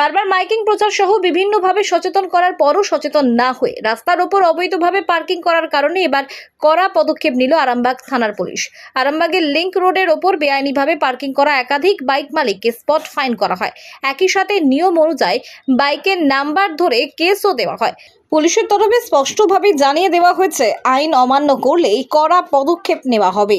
বারবার মাইকিং প্রচার সহ বিভিন্নভাবে সচেতন করার পরও সচেতন না হয়ে রাস্তার ওপর অবৈধভাবে পার্কিং করার কারণে এবার কড়া পদক্ষেপ নিল আরামবাগ থানার পুলিশ। আরামবাগের লিংক রোডের ওপর বেআইনিভাবে পার্কিং করা একাধিক বাইক মালিককে স্পট ফাইন করা হয়। একই সাথে নিয়ম অনুযায়ী বাইকের নাম্বার ধরে কেসও দেওয়া হয়। পুলিশের তরফে স্পষ্টভাবে জানিয়ে দেওয়া হয়েছে, আইন অমান্য করলেই কড়া পদক্ষেপ নেওয়া হবে।